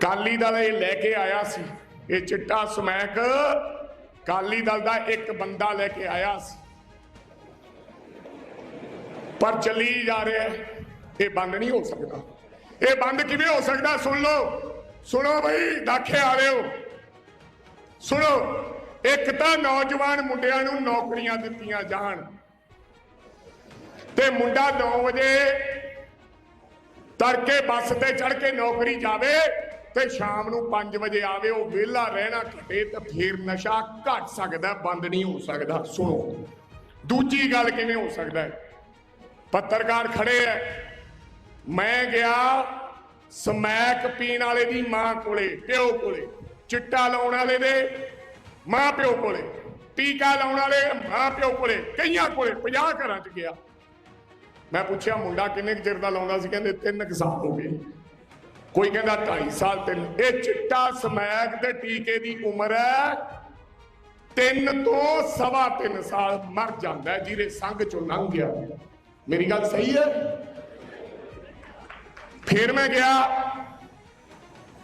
ਕਾਲੀ ਦਲ ਇਹ ਲੈ ਕੇ ਆਇਆ ਸੀ। ਇਹ ਚਿੱਟਾ ਸਮੈਕ ਕਾਲੀ ਦਲ ਦਾ ਇੱਕ ਬੰਦਾ ਲੈ ਕੇ ਆਇਆ ਸੀ। ਪਰ ਚੱਲੀ ਜਾ ਰਿਹਾ ਇਹ ਬੰਦ ਨਹੀਂ ਹੋ ਸਕਦਾ। ਇਹ ਬੰਦ ਕਿਵੇਂ ਹੋ ਸਕਦਾ? ਸੁਣ ਲਓ। ਸੁਣੋ ਬਈ, ਦਾਖੇ ਵਾਲਿਓ ਸੁਣੋ। ਇੱਕ ਤਾਂ ਨੌਜਵਾਨ ਮੁੰਡਿਆਂ ਨੂੰ ਨੌਕਰੀਆਂ ਦਿੱਤੀਆਂ ਜਾਣ। ਤੇ ਮੁੰਡਾ 9 ਵਜੇ ਤੜਕੇ ਬੱਸ ਤੇ ਚੜ ਕੇ ਨੌਕਰੀ ਜਾਵੇ। ਤੇ ਸ਼ਾਮ ਨੂੰ 5 ਵਜੇ ਆਵੇ, ਉਹ ਵਿਹਲਾ ਰਹਿਣਾ ਘਟੇ ਤੇ ਫੇਰ ਨਸ਼ਾ ਘਟ ਸਕਦਾ, ਬੰਦ ਨਹੀਂ ਹੋ ਸਕਦਾ, ਸੁਣੋ। ਦੂਜੀ ਗੱਲ ਕਿਵੇਂ ਹੋ ਸਕਦਾ ਹੈ? ਪੱਤਰਕਾਰ ਖੜੇ ਐ ਮੈਂ ਗਿਆ ਸਮੈਕ ਪੀਣ ਵਾਲੇ ਦੀ ਮਾਂ ਕੋਲੇ, ਪਿਓ ਕੋਲੇ। ਚਿੱਟਾ ਲਾਉਣ ਵਾਲੇ ਦੇ ਮਾਂ ਪਿਓ ਕੋਲੇ, ਟੀਕਾ ਲਾਉਣ ਵਾਲੇ ਮਾਂ ਪਿਓ ਕੋਲੇ, ਕਈਆਂ ਕੋਲੇ 50 ਘਰਾਂ 'ਚ ਗਿਆ। ਮੈਂ ਪੁੱਛਿਆ, ਮੁੰਡਾ ਕਿੰਨੇ ਕੁ ਚਿਰ ਦਾ ਲਾਉਂਦਾ ਸੀ? ਕਹਿੰਦੇ 3 ਕੁ ਸਾਲ ਹੋ ਗਏ। ਕੋਈ ਕਹਿੰਦਾ 2.5 ਸਾਲ ਤਿੰਨ। ਇਹ ਚਿੱਟਾ ਸਮੈਕ ਦੇ ਟੀਕੇ ਦੀ ਉਮਰ ਹੈ। ਤਿੰਨ ਤੋਂ ਸਵਾ ਤਿੰਨ ਸਾਲ ਮਰ ਜਾਂਦਾ ਜਿਹਦੇ ਸੰਗ ਚੋਂ ਲੰਘ ਗਿਆ। ਮੇਰੀ ਗੱਲ ਸਹੀ ਹੈ? ਫਿਰ ਮੈਂ ਗਿਆ।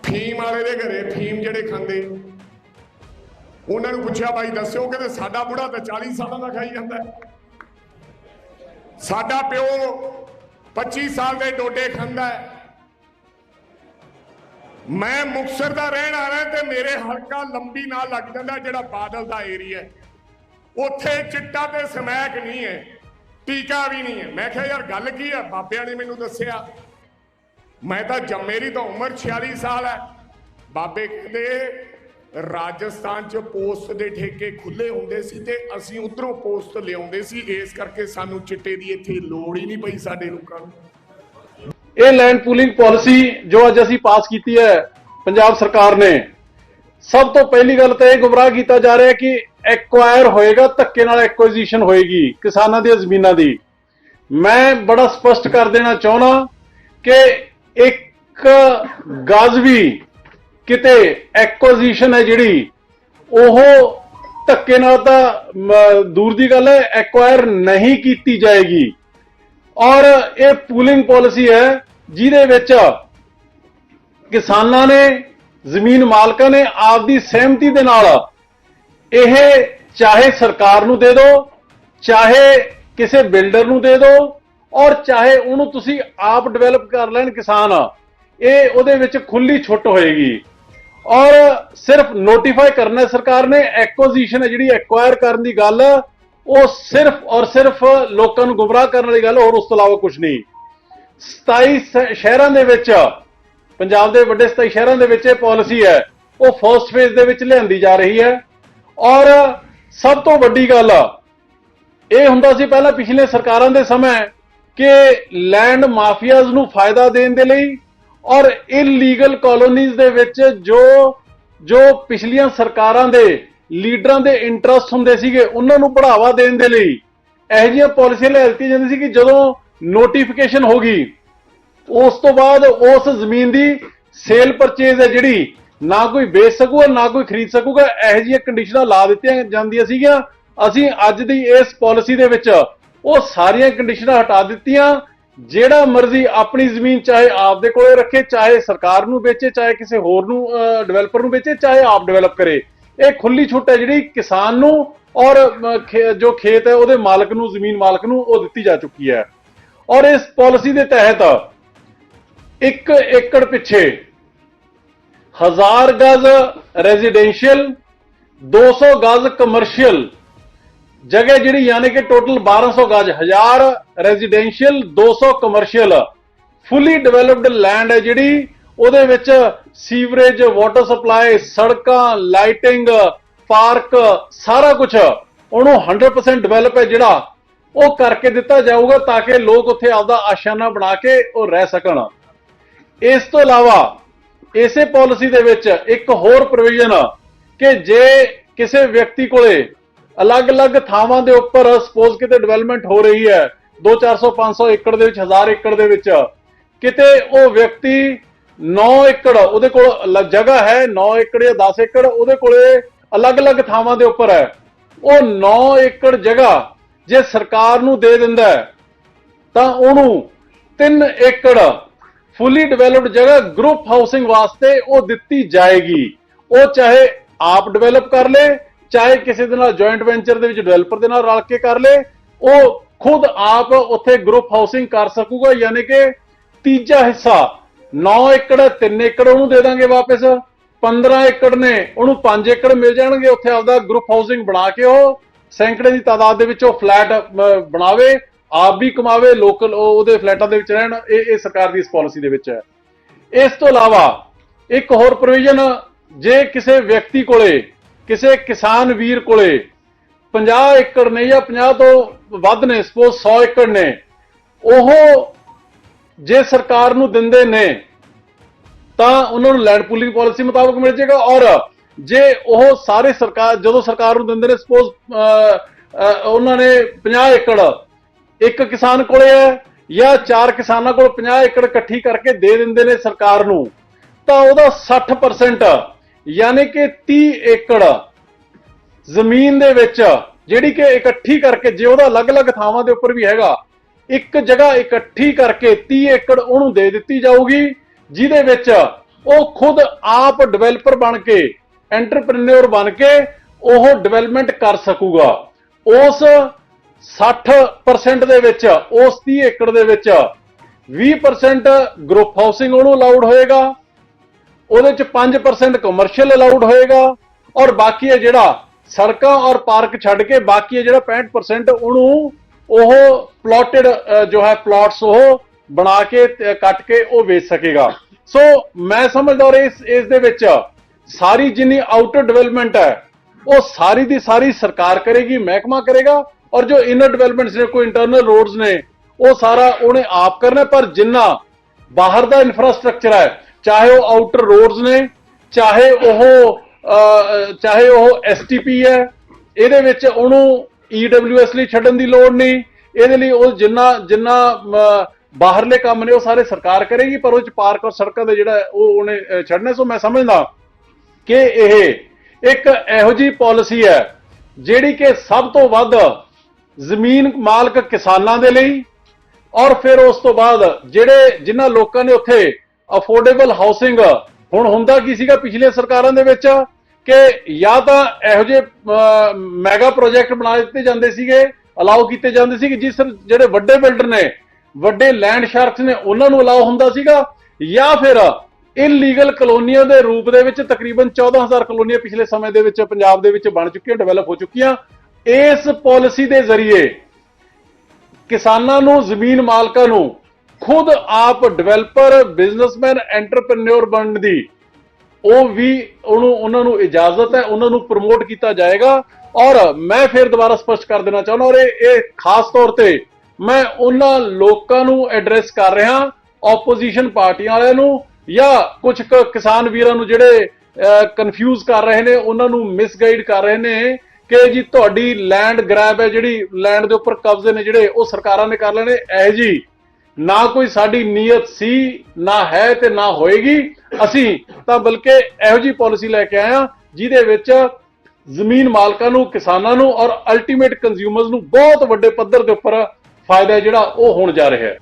ਫੀਮ ਵਾਲੇ ਦੇ ਘਰੇ, ਫੀਮ ਜਿਹੜੇ ਖਾਂਦੇ। ਉਹਨਾਂ ਨੂੰ ਪੁੱਛਿਆ, ਭਾਈ, ਦੱਸਿਓ ਕਹਿੰਦੇ ਸਾਡਾ ਬੁੜਾ ਤਾਂ 40 ਸਾਲਾਂ ਦਾ ਖਾਈ ਜਾਂਦਾ ਸਾਡਾ ਪਿਓ 25 ਸਾਲ ਦੇ ਡੋਡੇ ਖਾਂਦਾ ਹੈ। ਮੈਂ ਮੁਕਸਰ ਦਾ ਰਹਿਣ ਵਾਲਾ ਤੇ ਮੇਰੇ ਹਲਕਾ ਲੰਬੀ ਨਾਲ ਲੱਗ ਜਾਂਦਾ ਜਿਹੜਾ ਬਾਦਲ ਦਾ ਏਰੀਆ ਹੈ। ਉੱਥੇ ਚਿੱਟਾ ਤੇ ਸਮੈਕ ਨਹੀਂ ਹੈ, ਟੀਕਾ ਵੀ ਨਹੀਂ ਹੈ। ਮੈਂ ਕਿਹਾ, ਯਾਰ, ਗੱਲ ਕੀ ਹੈ ਬਾਬਿਆਂ ਨੇ ਮੈਨੂੰ ਦੱਸਿਆ, ਮੈਂ ਤਾਂ ਜੰਮ ਮੇਰੀ ਤਾਂ ਉਮਰ 46 ਸਾਲ ਹੈ। ਬਾਬੇ ਕਹਿੰਦੇ, ਰਾਜਸਥਾਨ ਚ ਪੋਸਟ ਦੇ ਠੇਕੇ ਖੁੱਲੇ ਹੁੰਦੇ ਸੀ ਤੇ ਅਸੀਂ ਉਧਰੋਂ ਪੋਸਟ ਲਿਆਉਂਦੇ ਸੀ। ਇਸ ਕਰਕੇ ਸਾਨੂੰ ਚਿੱਟੇ ਦੀ ਇੱਥੇ ਲੋੜ ਹੀ ਨਹੀਂ ਪਈ ਸਾਡੇ ਲੋਕਾਂ ਨੂੰ। ਇਹ ਲੈਂਡ ਪੂਲਿੰਗ ਪਾਲਿਸੀ ਜੋ ਅੱਜ ਅਸੀਂ ਪਾਸ ਕੀਤੀ ਹੈ ਪੰਜਾਬ ਸਰਕਾਰ ਨੇ, ਸਭ ਤੋਂ ਪਹਿਲੀ ਗੱਲ ਤਾਂ ਇਹ ਗੁੰਮਰਾਹ ਕੀਤਾ ਜਾ ਰਿਹਾ ਕਿ ਐਕਵਾਇਰ ਹੋਏਗਾ, ਧੱਕੇ ਨਾਲ ਐਕੁਜੀਸ਼ਨ ਹੋਏਗੀ ਕਿਸਾਨਾਂ ਦੀਆਂ ਜ਼ਮੀਨਾਂ ਦੀ। ਮੈਂ ਬੜਾ ਸਪਸ਼ਟ ਕਰ ਦੇਣਾ ਚਾਹੁੰਦਾ ਕਿ ਇੱਕ ਗਜ਼ ਵੀ ਕਿਤੇ ਐਕੁਜੀਸ਼ਨ ਹੈ ਜਿਹੜੀ, ਉਹ ਧੱਕੇ ਨਾਲ ਤਾਂ ਦੂਰ ਦੀ ਗੱਲ ਹੈ ਐਕਵਾਇਰ ਨਹੀਂ ਕੀਤੀ ਜਾਏਗੀ। ਔਰ ਇਹ ਪੂਲਿੰਗ ਪਾਲਿਸੀ ਹੈ, ਜਿਹਦੇ ਵਿੱਚ ਕਿਸਾਨਾਂ ਨੇ, ਜ਼ਮੀਨ ਮਾਲਕਾਂ ਨੇ ਆਪਦੀ ਸਹਿਮਤੀ ਦੇ ਨਾਲ ਇਹ ਚਾਹੇ ਸਰਕਾਰ ਨੂੰ ਦੇ ਦਿਓ ਚਾਹੇ ਕਿਸੇ ਬਿਲਡਰ ਨੂੰ ਦੇ ਦਿਓ ਔਰ ਚਾਹੇ ਉਹਨੂੰ ਤੁਸੀਂ ਆਪ ਡਿਵੈਲਪ ਕਰ ਲੈਣ ਕਿਸਾਨ, ਇਹ ਉਹਦੇ ਵਿੱਚ ਖੁੱਲੀ ਛੁੱਟ ਹੋਏਗੀ। ਔਰ ਸਿਰਫ ਨੋਟੀਫਾਈ ਕਰਨਾ ਸਰਕਾਰ ਨੇ ਐਕੁਜੀਸ਼ਨ ਹੈ ਜਿਹੜੀ ਐਕਵਾਇਰ ਕਰਨ ਦੀ ਗੱਲ ਉਹ ਸਿਰਫ ਔਰ ਸਿਰਫ ਲੋਕਾਂ ਨੂੰ ਗੁੰਮਰਾਹ ਕਰਨ ਵਾਲੀ ਗੱਲ, ਹੋਰ ਉਸ ਤੋਂ ਇਲਾਵਾ ਕੁਝ ਨਹੀਂ। 27 ਸ- ਸ਼ਹਿਰਾਂ ਦੇ ਵਿੱਚ, ਪੰਜਾਬ ਦੇ ਵੱਡੇ 27 ਸ਼ਹਿਰਾਂ ਦੇ ਵਿੱਚ ਇਹ ਪਾਲਿਸੀ ਹੈ, ਉਹ ਫਰਸਟ ਫੇਜ਼ ਦੇ ਵਿੱਚ ਲਿਆਂਦੀ ਜਾ ਰਹੀ ਹੈ। ਔਰ ਸਭ ਤੋਂ ਵੱਡੀ ਗੱਲ, ਇਹ ਹੁੰਦਾ ਸੀ ਪਹਿਲਾਂ ਪਿਛਲੇ ਸਰਕਾਰਾਂ ਦੇ ਸਮੇਂ ਕਿ ਲੈਂਡ ਮਾਫੀਆਜ਼ ਨੂੰ ਫਾਇਦਾ ਦੇਣ ਦੇ ਲਈ ਔਰ ਇਲੀਗਲ ਕਾਲੋਨੀਜ਼ ਦੇ ਵਿੱਚ ਜੋ ਜੋ ਪਿਛਲੀਆਂ ਸਰਕਾਰਾਂ ਦੇ ਲੀਡਰਾਂ ਦੇ ਇੰਟਰਸਟ ਹੁੰਦੇ ਸੀਗੇ, ਉਹਨਾਂ ਨੂੰ ਬੜਾਵਾ ਦੇਣ ਦੇ ਲਈ। ਇਹੋ ਜਿਹੀਆਂ ਪਾਲਿਸੀਆਂ ਲੈ ਦਿੱਤੀਆਂ ਜਾਂਦੀ ਸੀ ਕਿ ਜਦੋਂ ਨੋਟੀਫਿਕੇਸ਼ਨ ਹੋ ਗਈ, ਉਸ ਤੋਂ ਬਾਅਦ ਉਸ ਜ਼ਮੀਨ ਦੀ ਸੇਲ ਪਰਚੇਜ਼ ਹੈ ਜਿਹੜੀ, ਨਾ ਕੋਈ ਵੇਚ ਸਕੂਗਾ, ਨਾ ਕੋਈ ਖਰੀਦ ਸਕੂਗਾ, ਇਹੋ ਜਿਹੀਆਂ ਕੰਡੀਸ਼ਨਾਂ ਲਾ ਦਿੱਤੀਆਂ ਜਾਂਦੀਆਂ ਸੀਗੀਆਂ। ਅਸੀਂ ਅੱਜ ਦੀ ਇਸ ਪਾਲਿਸੀ ਦੇ ਵਿੱਚ ਉਹ ਸਾਰੀਆਂ ਕੰਡੀਸ਼ਨਾਂ ਹਟਾ ਦਿੱਤੀਆਂ। ਜਿਹੜਾ ਮਰਜ਼ੀ ਆਪਣੀ ਜ਼ਮੀਨ ਚਾਹੇ ਆਪ ਦੇ ਕੋਲੇ ਰੱਖੇ, ਚਾਹੇ ਸਰਕਾਰ ਨੂੰ ਵੇਚੇ, ਚਾਹੇ ਕਿਸੇ ਹੋਰ ਨੂੰ ਡਿਵੈਲਪਰ ਨੂੰ ਵੇਚੇ, ਚਾਹੇ ਆਪ ਡਿਵੈਲਪ ਕਰੇ। ਇਹ ਖੁੱਲੀ ਛੁੱਟ ਹੈ ਜਿਹੜੀ ਕਿਸਾਨ ਨੂੰ ਔਰ ਖੇ- ਜੋ ਖੇਤ ਹੈ, ਉਹਦੇ ਮਾਲਕ ਨੂੰ, ਜ਼ਮੀਨ ਮਾਲਕ ਨੂੰ ਉਹ ਦਿੱਤੀ ਜਾ ਚੁੱਕੀ ਹੈ। ਔਰ ਇਸ ਪਾਲਿਸੀ ਦੇ ਤਹਿਤ ਇੱਕ ਏਕੜ ਪਿੱਛੇ ਹਜ਼ਾਰ ਗਜ਼ ਰੈਜ਼ੀਡੈਂਸ਼ੀਅਲ 200 ਗਜ਼ ਕਮਰਸ਼ੀਅਲ ਜਗ੍ਹਾ ਜਿਹੜੀ ਯਾਨੀ ਕਿ ਟੋਟਲ 1200 ਗਜ 1000 residential 200 commercial fully developed land ਹੈ ਜਿਹੜੀ ਉਹਦੇ ਵਿੱਚ ਸੀਵਰੇਜ ਵਾਟਰ ਸਪਲਾਈ ਸੜਕਾਂ ਲਾਈਟਿੰਗ ਪਾਰਕ ਸਾਰਾ ਕੁਝ ਉਹਨੂੰ 100% ਡਿਵੈਲਪ ਹੈ ਜਿਹੜਾ ਉਹ ਕਰਕੇ ਦਿੱਤਾ ਜਾਊਗਾ ਤਾਂ ਕਿ ਲੋਕ ਉੱਥੇ ਆਪਦਾ ਆਸ਼ਾਨਾ ਬਣਾ ਕੇ ਉਹ ਰਹਿ ਸਕਣ। ਇਸ ਤੋਂ ਇਲਾਵਾ ਇਸੇ ਪਾਲਿਸੀ ਦੇ ਵਿੱਚ ਇੱਕ ਹੋਰ ਪ੍ਰੋਵੀਜ਼ਨ ਕਿ ਜੇ ਕਿਸੇ ਵਿਅਕਤੀ ਕੋਲੇ ਅਲੱਗ-ਅਲੱਗ ਥਾਵਾਂ ਦੇ ਉੱਪਰ ਸਪੋਜ਼ ਕਿਤੇ ਡਿਵੈਲਪਮੈਂਟ ਹੋ ਰਹੀ ਹੈ 2 400 500 ਏਕੜ ਦੇ ਵਿੱਚ 1000 ਏਕੜ ਦੇ ਵਿੱਚ, ਕਿਤੇ ਉਹ ਵਿਅਕਤੀ 9 ਏਕੜ, ਉਹਦੇ ਕੋਲ ਲ- ਜਗ੍ਹਾ ਹੈ 9 ਏਕੜ ਜਾਂ 10 ਏਕੜ, ਉਹਦੇ ਕੋਲੇ ਅਲੱਗ-ਅਲੱਗ ਥਾਵਾਂ ਦੇ ਉੱਪਰ ਹੈ। ਉਹ 9 ਏਕੜ ਜਗ੍ਹਾ ਜੇ ਸਰਕਾਰ ਨੂੰ ਦੇ ਦਿੰਦਾ ਤਾਂ ਉਹਨੂੰ 3 ਏਕੜ ਫੁੱਲੀ ਡਿਵੈਲਪਡ ਜਗ੍ਹਾ ਗਰੁੱਪ ਹਾਊਸਿੰਗ ਵਾਸਤੇ ਉਹ ਦਿੱਤੀ ਜਾਏਗੀ। ਉਹ ਚਾਹੇ ਆਪ ਡਿਵੈਲਪ ਕਰ ਲੇ, ਚਾਹੇ ਕਿਸੇ ਦੇ ਨਾਲ ਜੁਆਇੰਟ ਵੈਂਚਰ ਦੇ ਵਿੱਚ ਡਿਵੈਲਪਰ ਦੇ ਨਾਲ ਰਲ ਕੇ ਕਰ ਲੇ, ਉਹ ਖੁਦ ਆਪ ਉੱਥੇ ਗਰੁੱਪ ਹਾਊਸਿੰਗ ਕਰ ਸਕੂਗਾ, ਯਾਨੀ ਕਿ ਤੀਜਾ ਹਿੱਸਾ 9 ਏਕੜ 3 ਏਕੜ ਉਹਨੂੰ ਦੇ ਦਾਂਗੇ ਵਾਪਸ। 15 ਏਕੜ ਨੇ, ਉਹਨੂੰ 5 ਏਕੜ ਮਿਲ ਜਾਣਗੇ। ਉੱਥੇ ਆਪਦਾ ਗਰੁੱਪ ਹਾਊਸਿੰਗ ਬਣਾ ਕੇ ਉਹ ਸੈਂਕੜੇ ਦੀ ਤਾਦਾਦ ਦੇ ਵਿੱਚ ਉਹ ਫਲੈਟ ਬਣਾਵੇ, ਆਪ ਵੀ ਕਮਾਵੇ ਲੋਕਲ ਉਹਦੇ ਫਲੈਟਾਂ ਦੇ ਵਿੱਚ ਰਹਿਣ। ਇਹ ਇਹ ਸਰਕਾਰ ਦੀ ਇਸ ਪਾਲਿਸੀ ਦੇ ਵਿੱਚ ਹੈ। ਇਸ ਤੋਂ ਇਲਾਵਾ ਇੱਕ ਹੋਰ ਪ੍ਰੋਵੀਜ਼ਨ ਜੇ ਕਿਸੇ ਵਿਅਕਤੀ ਕੋਲੇ, ਕਿਸੇ ਕਿਸਾਨ ਵੀਰ ਕੋਲੇ 50 ਏਕੜ ਨੇ ਜਾਂ 50 ਤੋਂ ਵੱਧ ਨੇ ਸਪੋਜ਼ 100 ਏਕੜ ਨੇ, ਉਹ ਜੇ ਸਰਕਾਰ ਨੂੰ ਦਿੰਦੇ ਨੇ, ਤਾਂ ਉਹਨਾਂ ਨੂੰ ਲੈਂਡ ਪੂਲਿੰਗ ਪਾਲਿਸੀ ਮੁਤਾਬਕ ਮਿਲ ਜਾਏਗਾ ਔਰ ਜੇ ਉਹ ਸਾਰੇ ਸਰਕਾਰ, ਜਦੋਂ ਸਰਕਾਰ ਨੂੰ ਦਿੰਦੇ ਨੇ ਸਪੋਜ਼ ਉਹਨਾਂ ਨੇ 50 ਏਕੜ, ਇੱਕ ਕਿਸਾਨ ਕੋਲੇ ਹੈ ਜਾਂ ਚਾਰ ਕਿਸਾਨਾਂ ਕੋਲ 50 ਏਕੜ ਇਕੱਠੀ ਕਰਕੇ ਦੇ ਦਿੰਦੇ ਨੇ ਸਰਕਾਰ ਨੂੰ, ਤਾਂ ਉਹਦਾ 60% ਯਾਨੀ ਕਿ 30 ਏਕੜ ਜ਼ਮੀਨ ਦੇ ਵਿੱਚ, ਜਿਹੜੀ ਕਿ ਇਕੱਠੀ ਕਰਕੇ, ਜੇ ਉਹਦਾ ਅਲੱਗ-ਅਲੱਗ ਥਾਵਾਂ ਦੇ ਉੱਪਰ ਵੀ ਹੈਗਾ ਇੱਕ ਜਗ੍ਹਾ ਇਕੱਠੀ ਕਰਕੇ 30 ਏਕੜ ਉਹਨੂੰ ਦੇ ਦਿੱਤੀ ਜਾਊਗੀ, ਜਿਹਦੇ ਵਿੱਚ ਉਹ ਖੁਦ ਆਪ ਡਿਵੈਲਪਰ ਬਣ ਕੇ ਐਂਟਰਪ੍ਰੈਨਿਓਰ ਬਣ ਕੇ ਉਹ ਡਿਵੈਲਪਮੈਂਟ ਕਰ ਸਕੂਗਾ। ਉਸ 60% ਦੇ ਵਿੱਚ, ਉਸ 30 ਏਕੜ ਦੇ ਵਿੱਚ 20% ਗਰੁੱਪ ਹਾਊਸਿੰਗ ਉਹਨੂੰ ਅਲਾਉਡ ਹੋਏਗਾ, ਉਹਦੇ ਚ 5% ਕਮਰਸ਼ੀਅਲ ਅਲਾਉਡ ਹੋਏਗਾ, ਔਰ ਬਾਕੀ ਹੈ ਜਿਹੜਾ ਸੜਕਾਂ ਔਰ ਪਾਰਕ ਛੱਡ ਕੇ ਬਾਕੀ ਹੈ ਜਿਹੜਾ 65% ਉਹਨੂੰ ਉਹ ਪਲਾਟਡ ਜੋ ਹੈ ਪਲਾਟਸ ਉਹ ਬਣਾ ਕੇ ਕੱਟ ਕੇ ਉਹ ਵੇਚ ਸਕੇਗਾ। ਸੋ ਮੈਂ ਸਮਝਦਾ ਔਰ ਇਸ ਇਸ ਦੇ ਵਿੱਚ ਸਾਰੀ ਜਿੰਨੀ ਆਊਟਰ ਡਿਵੈਲਪਮੈਂਟ ਹੈ, ਉਹ ਸਾਰੀ ਦੀ ਸਾਰੀ ਸਰਕਾਰ ਕਰੇਗੀ, ਮਹਿਕਮਾ ਕਰੇਗਾ ਔਰ ਜੋ ਇਨਰ ਡਿਵੈਲਪਮੈਂਟਸ ਨੇ, ਕੋਈ ਇੰਟਰਨਲ ਰੋਡਸ ਨੇ, ਉਹ ਸਾਰਾ ਉਹਨੇ ਆਪ ਕਰਨਾ ਪਰ ਜਿੰਨਾ ਬਾਹਰ ਦਾ ਇਨਫਰਾਸਟ੍ਰਕਚਰ ਹੈ, ਚਾਹੇ ਉਹ ਆਊਟਰ ਰੋਡਸ ਨੇ, ਚਾਹੇ ਉਹ ਚਾਹੇ ਉਹ ਐਸਟੀਪੀ ਹੈ, ਇਹਦੇ ਵਿੱਚ ਉਹਨੂੰ ਈਡਬਲਯੂਐਸ ਲਈ ਛੱਡਣ ਦੀ ਲੋੜ ਨਹੀਂ। ਇਹਦੇ ਲਈ ਉਹ ਜਿੰਨਾ ਜਿੰਨਾ ਬਾਹਰਲੇ ਕੰਮ ਨੇ ਉਹ ਸਾਰੇ ਸਰਕਾਰ ਕਰੇਗੀ ਪਰ ਉਹ ਚ ਪਾਰਕ ਔਰ ਸੜਕਾਂ ਦੇ ਜਿਹੜਾ ਉਹ ਉਹਨੇ ਅਹ, ਛੱਡਣਾ ਸੋ ਮੈਂ ਸਮਝਦਾ ਕਿ ਇਹ ਇੱਕ ਇਹੋ ਜੀ ਪਾਲਿਸੀ ਹੈ ਜਿਹੜੀ ਕਿ ਸਭ ਤੋਂ ਵੱਧ ਜ਼ਮੀਨ ਮਾਲਕ ਕਿਸਾਨਾਂ ਦੇ ਲਈ ਔਰ ਫਿਰ ਉਸ ਤੋਂ ਬਾਅਦ ਜਿਹੜੇ ਜਿਨ੍ਹਾਂ ਲੋਕਾਂ ਨੇ ਉੱਥੇ ਅਫੋਰਡੇਬਲ ਹਾਊਸਿੰਗ ਹੁਣ ਹੁੰਦਾ ਕੀ ਸੀਗਾ ਪਿਛਲੇ ਸਰਕਾਰਾਂ ਦੇ ਵਿੱਚ? ਕਿ ਜਾਂ ਤਾਂ ਇਹੋ ਜਿਹੇ ਮੈਗਾ ਪ੍ਰੋਜੈਕਟ ਬਣਾ ਦਿੱਤੇ ਜਾਂਦੇ ਸੀਗੇ ਅਲਾਉ ਕੀਤੇ ਜਾਂਦੇ ਸੀ ਕਿ ਜਿਸ ਜਿਹੜੇ ਵੱਡੇ ਬਿਲਡਰ ਨੇ, ਵੱਡੇ ਲੈਂਡ ਸ਼ਾਰਕਸ ਨੇ, ਉਹਨਾਂ ਨੂੰ ਅਲਾਉ ਹੁੰਦਾ ਸੀਗਾ, ਜਾਂ ਫਿਰ ਇਲੀਗਲ ਕਲੋਨੀਆਂ ਦੇ ਰੂਪ ਦੇ ਵਿੱਚ ਤਕਰੀਬਨ 14000 ਕਲੋਨੀਆਂ ਪਿਛਲੇ ਸਮੇਂ ਦੇ ਵਿੱਚ ਪੰਜਾਬ ਦੇ ਵਿੱਚ ਬਣ ਚੁੱਕੀਆਂ ਡਿਵੈਲਪ ਹੋ ਚੁੱਕੀਆਂ। ਇਸ ਪਾਲਿਸੀ ਦੇ ਜ਼ਰੀਏ ਕਿਸਾਨਾਂ ਨੂੰ, ਜ਼ਮੀਨ ਮਾਲਕਾਂ ਨੂੰ ਖੁਦ ਆਪ ਡਿਵੈਲਪਰ ਬਿਜ਼ਨਸਮੈਨ ਐਂਟਰਪ੍ਰੈਨਿਓਰ ਬਣਨ ਦੀ ਉਹ ਵੀ ਉਹਨੂੰ, ਉਹਨਾਂ ਨੂੰ ਇਜਾਜ਼ਤ ਹੈ, ਉਹਨਾਂ ਨੂੰ ਪ੍ਰਮੋਟ ਕੀਤਾ ਜਾਏਗਾ। ਔਰ ਮੈਂ ਫਿਰ ਦੁਬਾਰਾ ਸਪਸ਼ਟ ਕਰ ਦੇਣਾ ਚਾਹੁੰਦਾ ਔਰ ਇਹ ਖਾਸ ਤੌਰ ਤੇ ਮੈਂ ਉਹਨਾਂ ਲੋਕਾਂ ਨੂੰ ਐਡਰੈਸ ਕਰ ਰਿਹਾ ਆਪੋਜੀਸ਼ਨ ਪਾਰਟੀਆਂ ਵਾਲਿਆਂ ਨੂੰ ਜਾਂ ਕੁਝ ਕੁ ਕਿਸਾਨ ਵੀਰਾਂ ਨੂੰ ਜਿਹੜੇ ਕਨਫਿਊਜ਼ ਕਰ ਰਹੇ ਨੇ, ਉਹਨਾਂ ਨੂੰ ਮਿਸਗਾਈਡ ਕਰ ਰਹੇ ਨੇ ਕਿ ਜੀ ਤੁਹਾਡੀ ਲੈਂਡ ਗ੍ਰੈਬ ਹੈ, ਜਿਹੜੀ ਲੈਂਡ ਦੇ ਉੱਪਰ ਕਬਜ਼ੇ ਨੇ ਜਿਹੜੇ, ਉਹ ਸਰਕਾਰਾਂ ਨੇ ਕਰ ਲੈਣੇ। ਇਹ ਜੀ ਨਾ ਕੋਈ ਸਾਡੀ ਨੀਅਤ ਸੀ, ਨਾ ਹੈ ਤੇ ਨਾ ਹੋਏਗੀ। ਅਸੀਂ ਤਾਂ ਬਲਕਿ ਇਹੋ ਜੀ ਪਾਲਿਸੀ ਲੈ ਕੇ ਆਏ ਹਾਂ, ਜਿਹਦੇ ਵਿੱਚ ਜ਼ਮੀਨ ਮਾਲਕਾਂ ਨੂੰ, ਕਿਸਾਨਾਂ ਨੂੰ ਔਰ ਅਲਟੀਮੇਟ ਕੰਜ਼ਿਊਮਰਸ ਨੂੰ ਬਹੁਤ ਵੱਡੇ ਪੱਧਰ ਦੇ ਉੱਪਰ ਫਾਇਦਾ ਜਿਹੜਾ ਉਹ ਹੋਣ ਜਾ ਰਿਹਾ ਹੈ।